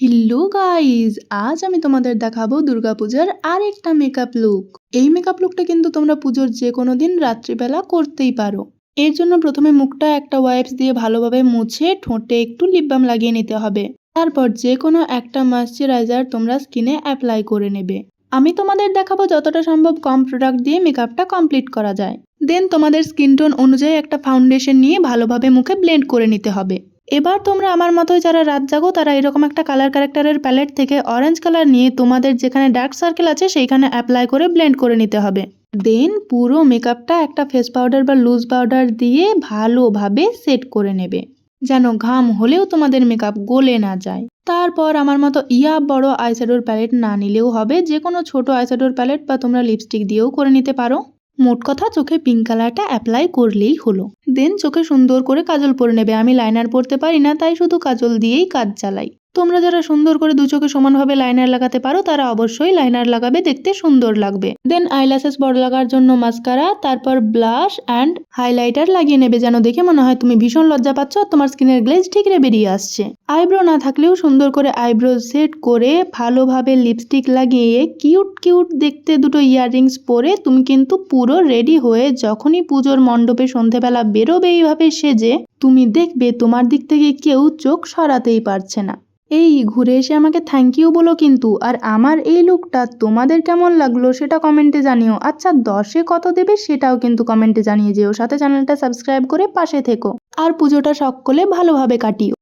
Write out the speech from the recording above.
Hello guys আজ আমি তোমাদের দেখাবো দুর্গাপূজার আরেকটা মেকআপ লুক এই মেকআপ লুকটা কিন্তু তোমরা পুজোর যে কোনো দিন রাত্রিবেলা করতেই পারো। এর জন্য প্রথমে মুখটা একটা ওয়াইপস দিয়ে ভালোভাবে মুছে ঠোঁটে একটু লিপ বাম লাগিয়ে নিতে হবে। তারপর যে কোনো একটা ময়শ্চারাইজার তোমরা স্কিনে অ্যাপ্লাই করে নেবে। আমি তোমাদের দেখাবো যতটা সম্ভব কম প্রোডাক্ট দিয়ে মেকআপটা কমপ্লিট করা যায়। দেন তোমাদের স্কিন টোন অনুযায়ী একটা ফাউন্ডেশন নিয়ে ভালোভাবে মুখে ব্লেন্ড করে নিতে হবে। এবার তোমরা আমার মতোই যারা রাত জাগো, তারা এরকম একটা কালার ক্যারেক্টারের প্যালেট থেকে অরেঞ্জ কালার নিয়ে তোমাদের যেখানে ডার্ক সার্কেল আছে, সেইখানে অ্যাপ্লাই করে ব্লেন্ড করে নিতে হবে। দেন পুরো মেকআপটা একটা ফেস পাউডার বা লুজ পাউডার দিয়ে ভালোভাবে সেট করে নেবে, যেন ঘাম হলেও তোমাদের মেকআপ গলে না যায়। তারপর আমার মতো ইয়া বড় আইশ্যাডোর প্যালেট না নিলেও হবে যে কোনো ছোট আইশ্যাডোর প্যালেট বা তোমরা লিপস্টিক দিয়েও করে নিতে পারো। মোট কথা চোখে পিঙ্ক কালারটা অ্যাপ্লাই করলেই হলো। দেন চোখে সুন্দর করে কাজল পরে নেবে। আমি লাইনার পরতে পারি না, তাই শুধু কাজল দিয়েই কাজ চালাই। তোমরা যারা সুন্দর করে দু চোখে সমানভাবে লাইনার লাগাতে পারো, তারা অবশ্যই লাইনার লাগাবে, দেখতে সুন্দর লাগবে। দেন আইল্যাশেস বড় লাগার জন্য মাস্কারা তারপর ব্লাশ অ্যান্ড হাইলাইটার লাগিয়ে নেবে যেন দেখে মনে হয় তুমি ভীষণ লজ্জা পাচ্ছ আর তোমার স্কিনের গ্লেজ ঠিকরে বেরিয়ে আসছে। আইব্রো না থাকলেও সুন্দর করে আইব্রো সেট করে ভালোভাবে লিপস্টিক লাগিয়ে কিউট কিউট দেখতে দুটো ইয়াররিংস পরে তুমি কিন্তু পুরো রেডি হয়ে যখনই পুজোর মণ্ডপে সন্ধেবেলা বেরোবে এইভাবে সেজে, তুমি দেখবে তোমার দিক থেকে কেউ চোখ সরাতেই পারছে না। এই, ঘুরে এসে আমাকে থ্যাংক ইউ বলো কিন্তু। আর আমার এই লুকটা তোমাদের কেমন লাগল সেটা কমেন্টে জানিও। আচ্ছা দশে কত দেবে সেটাও কিন্তু কমেন্টে জানিয়ে যেও। সাথে চ্যানেলটা সাবস্ক্রাইব করে পাশে থেকো। আর পুজোটা সকলে ভালোভাবে কাটিও।